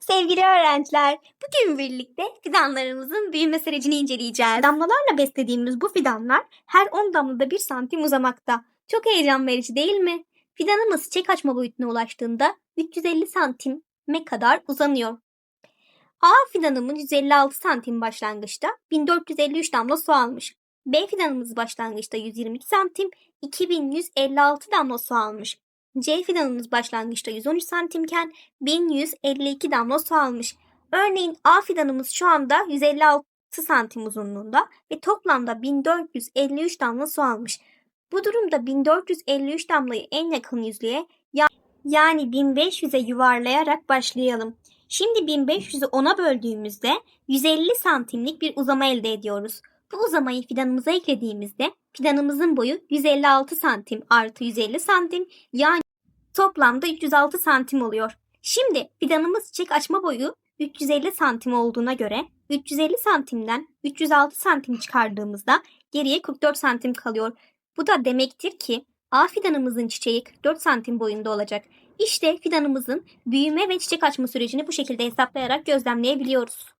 Sevgili öğrenciler, bugün birlikte fidanlarımızın büyüme sürecini inceleyeceğiz. Damlalarla beslediğimiz bu fidanlar her 10 damlada 1 santim uzamakta. Çok heyecan verici değil mi? Fidanımız çiçek açma boyutuna ulaştığında 350 santime kadar uzanıyor. A fidanımız 156 santim başlangıçta 1453 damla su almış. B fidanımız başlangıçta 122 santim 2156 damla su almış. C fidanımız başlangıçta 113 santimken 1152 damla su almış. Örneğin A fidanımız şu anda 156 santim uzunluğunda ve toplamda 1453 damla su almış. Bu durumda 1453 damlayı en yakın yüzlüğe ya- yani 1500'e yuvarlayarak başlayalım. Şimdi 1500'ü 10'a böldüğümüzde 150 santimlik bir uzama elde ediyoruz. Bu uzamayı fidanımıza eklediğimizde fidanımızın boyu 156 santim artı 150 santim yani toplamda 306 santim oluyor. Şimdi fidanımız çiçek açma boyu 350 santim olduğuna göre 350 santimden 306 santim çıkardığımızda geriye 44 santim kalıyor. Bu da demektir ki A fidanımızın çiçeği 44 santim boyunda olacak. İşte fidanımızın büyüme ve çiçek açma sürecini bu şekilde hesaplayarak gözlemleyebiliyoruz.